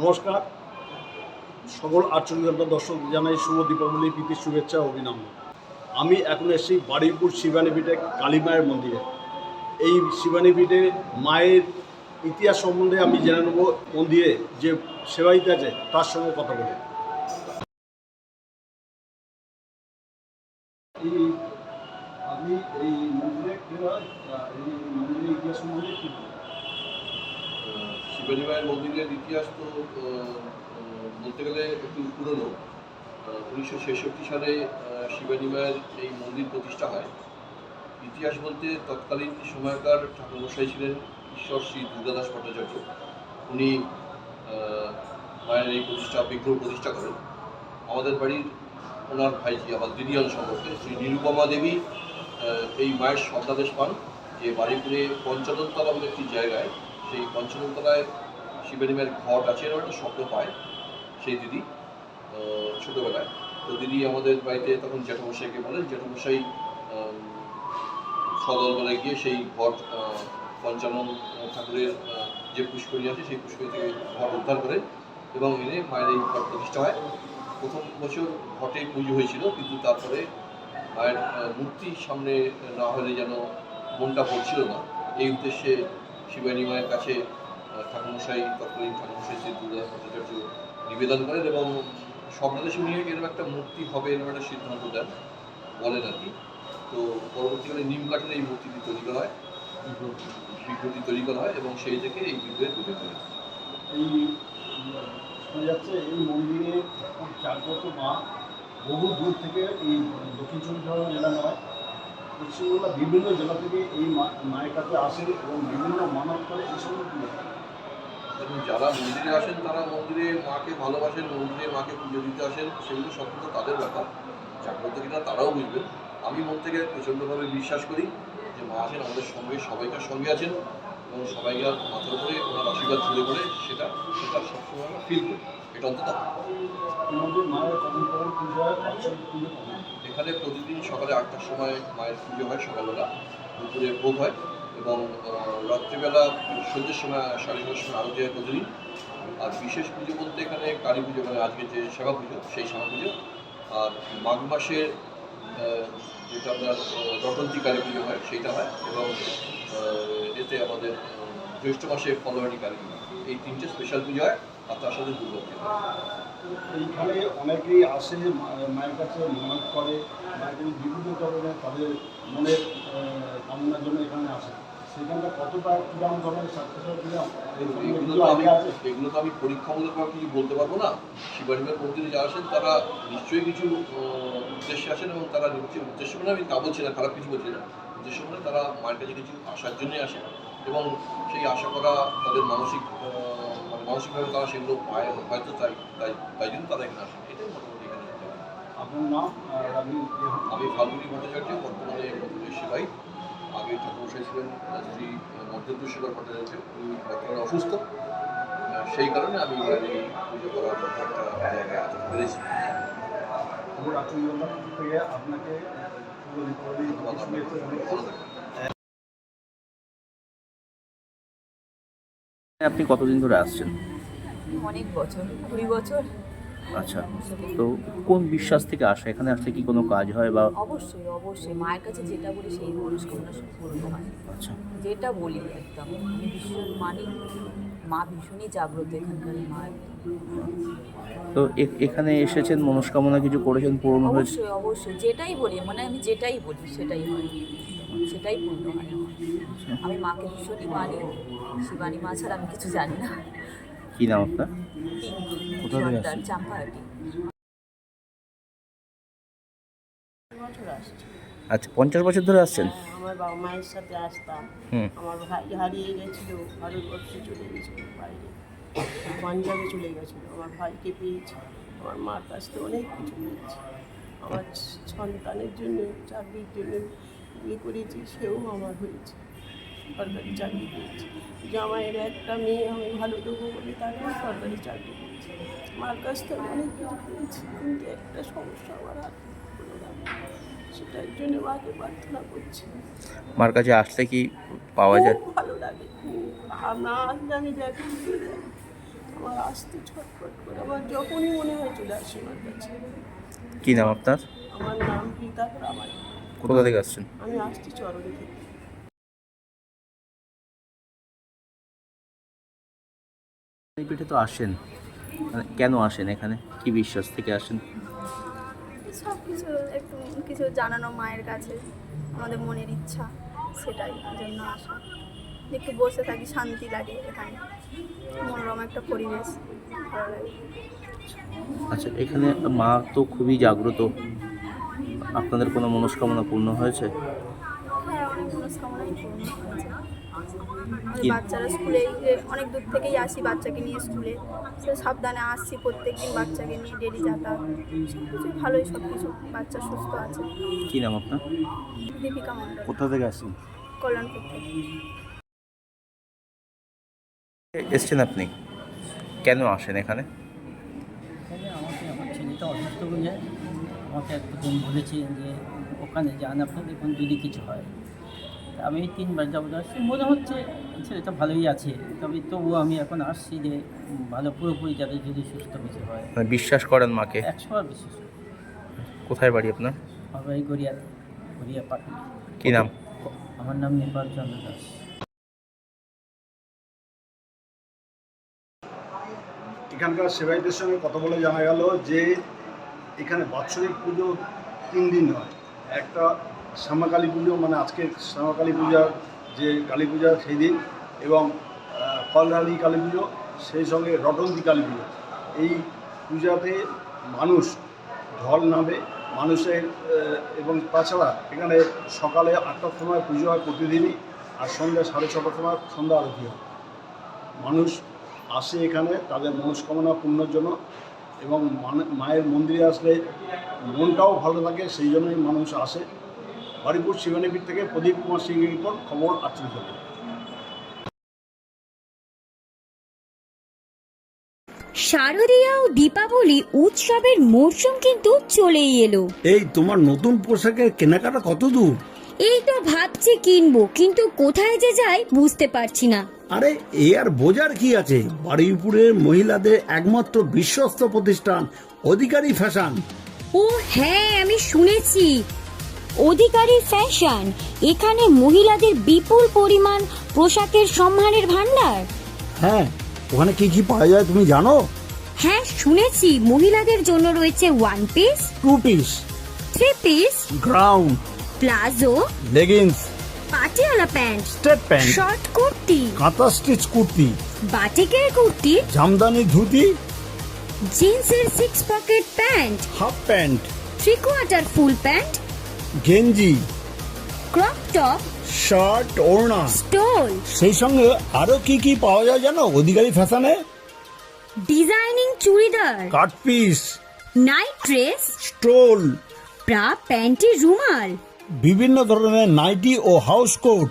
নমস্কার। সকল আটচল্লিশ দর্শক জানাই শুভ দীপাবলি, প্রীতির শুভেচ্ছা, অভিনন্দন। আমি এখন এসেছি বারুইপুর শিবানী পীঠে কালী মায়ের মন্দিরে। এই শিবানী পীঠে মায়ের ইতিহাস সম্বন্ধে আমি জেনে নেব মন্দিরে যে সেবাইতে আছে, তার সঙ্গে কথা বলে। আমি এই মন্দিরে এই মন্দিরের ইতিহাস সম্বন্ধে মায়ের মন্দিরের ইতিহাস তো বলতে গেলে একটু পুরনো। উনিশশো ছেষট্টি সালে আহ, শিবানী মায়ের এই মন্দির প্রতিষ্ঠা হয়। ইতিহাস বলতে তৎকালীন সময়কার ঠাকুরমশাই ছিলেন ঈশ্বর শ্রী দুর্গাদাস ভট্টাচার্য। উনি মায়ের এই প্রতিষ্ঠা বিগ্রহ প্রতিষ্ঠা করেন। আমাদের বাড়ির ওনার ভাইজি আমার দিদিয়ান সম্পর্কে শ্রী নিরুপমা দেবী এই মায়ের স্বপ্নাদেশ পান যে বাড়িপুরে পঞ্চাননতলা বলে একটি জায়গায় সেই পঞ্চমতলায় শিবানী মায়ের ঘট আছে এরকম একটা শব্দ পায় সেই দিদি ছোটবেলায়। তো দিদি আমাদের বাড়িতে তখন জ্যাঠামশাইকে বলেন জ্যাঠামশাই আম, সদলবেলায় গিয়ে সেই ঘট পঞ্চানন ঠাকুরের যে পুষ্করী আছে সেই পুষ্করী থেকে ঘট উদ্ধার করে এবং এনে মায়ের এই ঘট প্রতিষ্ঠা হয়। প্রথম বছর ঘটে পুজো হয়েছিল কিন্তু তারপরে মায়ের আহ, মূর্তির সামনে না হলে যেন মনটা ভরছিল না। এই উদ্দেশ্যে শিবানী মায়ের কাছে ঠাকুরমশাই, তৎকালীন ঠাকুরমশাই শ্রী দুর্গা ভট্টাচার্য নিবেদন করেন এবং স্বপ্নদেশে নিয়ে এরকম একটা মূর্তি হবে এরকম একটা সিদ্ধান্ত দেন বলেন আর কি। তো পরবর্তীকালে নিম কাঠের এই মূর্তিটি তৈরি করা হয়। বিগ্রহটি তৈরি করা হয় এবং সেই থেকে এই বিগ্রহের পুজো করে এই যাচ্ছে এই মন্দিরে জাগ্রত মা বহু দূর থেকে এই দক্ষিণ চব্বিশ পরগনা জেলা নয় পশ্চিমবাংলা বিভিন্ন জেলা থেকে এই মায়ের কাছে আসে এবং বিভিন্ন মানব করে এই এবং যারা মন্দিরে আসেন, তারা মন্দিরে মাকে ভালোবাসেন, মন্দিরে মাকে পুজো দিতে আসেন, সেগুলো সম্পূর্ণ তাদের ব্যাপার। জাগ্রত কিনা তারাও বুঝবেন। আমি মন থেকে প্রচণ্ডভাবে বিশ্বাস করি যে মা আছেন আমাদের সঙ্গে, সবাইকার সঙ্গে আছেন এবং সবাইকার মাথার উপরে ওনার আশীর্বাদ ঝুলে পড়ে সেটা সেটা সবসময় আমরা ফিল করি। এটা অন্তত এখানে প্রতিদিন সকালে আটটার সময় মায়ের পুজো হয় সকালবেলা। দুপুরে ভোগ হয় এবং রাত্রিবেলা সন্ধ্যের সময় সাড়ে নটার সময় আরতি হয় প্রতিদিন। আর বিশেষ পুজো বলতে এখানে কালী পুজো মানে আজকে যে সেবা পুজো সেই সেবা পুজো। আর মাঘ মাসে আহ, যেটা আপনার রটন্তী কালী পুজো হয় সেইটা হয় এবং এতে আমাদের জ্যৈষ্ঠ মাসে ফলোয়ারি কালী পুজো এই তিনটে স্পেশাল পুজো হয়। পুজো হয় এইখানে অনেকেই আসে মায়ের কাছে মানত করে মায়ের বিভিন্ন ধরনের তাদের মনের কামনার জন্য এখানে আসে। সেখানটা কতটা কিরম ধরনের ছাত্রছাত্রী এগুলো তো আমি এগুলো তো আমি পরীক্ষামূলকভাবে কিছু বলতে পারব না। শিবানীমার মন্দিরে যারা আসেন তারা নিশ্চয়ই কিছু উদ্দেশ্যে আসেন এবং তারা উদ্দেশ্য মানে আমি তা বলছি না খারাপ কিছু বলছি না। উদ্দেশ্য মানে তারা মায়ের কাছে কিছু আসার জন্যই আসে এবং সেই আশা করা তাদের মানসিক মানে মানসিকভাবে তারা সেগুলো পায় হয়তো তাই তাই তাই জন্য তারা এখানে আসে এটাই মোটামুটি এখানে আপনার নাম? আমি ফাল্গুনি ভট্টাচার্য বর্তমানে সেবাই। আগে ঠাকুরমশাই ছিলেন শ্রী মধ্যেন্দ্র শেখর ভট্টাচার্য উনি বর্তমানে অসুস্থ। সেই কারণে আমি এবার পুজো করার একটা জায়গায় আসতে পেরেছি আপনাকে। আপনি কতদিন ধরে আসছেন? অনেক বছর কুড়ি বছর। আচ্ছা তো কোন বিশ্বাস থেকে আসা? এখানে আসলে কি কোনো কাজ হয় বা অবশ্যই অবশ্যই। মায়ের কাছে যেটা বলি সেই মনস্কামনা পূর্ণ হয়। আচ্ছা। যেটা বলি একদম আমি ভীষণ মানি মা ভীষণই জাগ্রত এখানকার মায়ের। তো এখানে এসেছেন মনস্কামনা কিছু করেছেন পূর্ণ হয়েছে? অবশ্যই অবশ্যই। যেটাই বলি মানে আমি যেটাই বলি সেটাই হয়। সেটাই পূর্ণ হয় আমি মাকে ভীষণই মানি। শিবানী মা ছাড়া আমি কিছু জানি না। কি নাম আপনার? কোথা থেকে আসছেন? আচ্ছা পঞ্চাশ বছর ধরে আসছেন? আমার বাবা মায়ের সাথে আসতাম। আমার ভাই হারিয়ে গেছিল ভারতবর্ষে চলে গেছিল বাইরে। পাঞ্জাবে চলে গেছিল আমার ভাইকে পেয়েছি। আমার মার কাছ থেকে অনেক কিছু পেয়েছি। আমার সন্তানের জন্য চাকরির জন্য বিয়ে করেছি সেও আমার হয়েছে। সরকারি চাকরি পেয়েছি। জামাইয়ের একটা মেয়ে আমি ভালো দেবো বলে তাকে সরকারি চাকরি পেয়েছি। মার কাছ থেকে অনেক কিছু পেয়েছি কিন্তু একটা সমস্যা আমার হাতে সেটার জন্য মাকে প্রার্থনা করছি। মার কাছে আসলে কি পাওয়া যায়? ভালো লাগে। না আসলে আমি ব্যাগ আমার আসতে ছটফট করে। আমার যখনই মনে হয় চলে আসি আমার কাছে। কি নাম আপনার? আমার নাম পিতা আমার কোথা থেকে আসছেন? আমি আসছি চরণে থেকে। পিঠে তো আসেন। মানে কেন আসেন এখানে? কি বিশ্বাস থেকে আসেন? সব কিছু একটু কিছু জানানো মায়ের কাছে। আমাদের মনের ইচ্ছা সেটাই জন্য আসা। একটু বসে থাকি শান্তি লাগে এখানে। মনোরম একটা পরিবেশ ভালো লাগে। আচ্ছা এখানে মা তো খুবই জাগ্রত। আপনাদের কোনো মনস্কামনা পূর্ণ হয়েছে? হ্যাঁ মনস্কামনাই পূর্ণ হয়েছে। কি? বাচ্চারা স্কুলে যে অনেক দূর থেকেই আসি বাচ্চাকে নিয়ে স্কুলে। সে সাবধানে আসছি প্রত্যেক দিন বাচ্চাকে নিয়ে ডেলি যাতায়াত। সব কিছু ভালোই সব কিছু বাচ্চা সুস্থ আছে। কি নাম আপনার? দীপিকা মণ্ডল। কোথা থেকে আসছেন? কল্যাণপুর থেকে। এসছেন আপনি? কেন আসেন এখানে? আমাকে আমার ছেলেটা অসুস্থ বলে আমাকে একদম বলেছে যে ওখানে যান আপনি দেখুন যদি কিছু হয়। আমি এই তিনবার যাব আসছি। মনে হচ্ছে ছেলেটা ভালোই আছে। তবে তবুও আমি এখন আসছি যে ভালো পুরোপুরি যাতে যদি সুস্থ কিছু হয়। মানে বিশ্বাস করেন মাকে? একশো বার বিশ্বাস কোথায় বাড়ি আপনার? আমার এই গড়িয়াতে গড়িয়া পাটুলি। কি নাম? আমার নাম নির্বাল চন্দ্র দাস। এখানকার সেবাইদের সঙ্গে কথা বলে জানা গেল যে এখানে বাৎসরিক পুজো তিন দিন হয়। একটা শ্যামাকালী পুজো মানে আজকে শ্যামা কালী পূজার যে কালী পূজা সেই দিন, এবং ফলহালি কালী পুজো সেই সঙ্গে রটন্তি কালী পুজো এই পূজাতে মানুষ ঢল নামে, মানুষের এবং তাছাড়া এখানে সকালে আটটার সময় পুজো হয় প্রতিদিনই, আর সন্ধ্যা সাড়ে ছটার সময় সন্ধ্যা আরতি হয়। মানুষ আসে এখানে তাদের মনস্কামনা পূর্ণর জন্য, এবং মায়ের মন্দিরে আসলে মনটাও ভালো থাকে, সেই জন্যই মানুষ আসে। বাড়িপুর শিবানীপীঠ থেকে প্রদীপ কুমার সিংহের রিপোর্ট খবর আটচল্লিশ শারদীয়া ও দীপাবলি উৎসবের মরশুম কিন্তু চলেই এলো। এই তোমার নতুন পোশাকের কেনাকাটা কত দূর? এই তো ভাবছি কিনবো কিন্তু কোথায় যে যাই বুঝতে পারছি না। আরে এ আর বোঝার কি আছে? বারুইপুরের মহিলাদের একমাত্র বিশ্বস্ত প্রতিষ্ঠান অধিকারী ফ্যাশন। ও হ্যাঁ আমি শুনেছি। অধিকারী ফ্যাশন। এখানে মহিলাদের বিপুল পরিমাণ পোশাকের সম্মানের ভান্ডার হ্যাঁ ওখানে কি কি পাওয়া যায় তুমি জানো? হ্যাঁ শুনেছি। মহিলাদের জন্য রয়েছে one piece two piece three piece ground palazzo leggings Patiala pant straight pant short kurti kantha stitch kurti বাটিকের কুর্তি জামদানি ধুতি জিন্সের six pocket pant half pant three quarter full pant গেঞ্জি ক্রপ টপ শার্ট ওড়না। স্টোল। সেই সঙ্গে আরও কি কি পাওয়া যায় জানো? অধিকারী ফ্যাশনে? Designing churidar. Cut piece. Night dress. Stole. Bra panty রুমাল। বিভিন্ন ধরনের নাইটি ও হাউস কোট।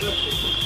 Thank you.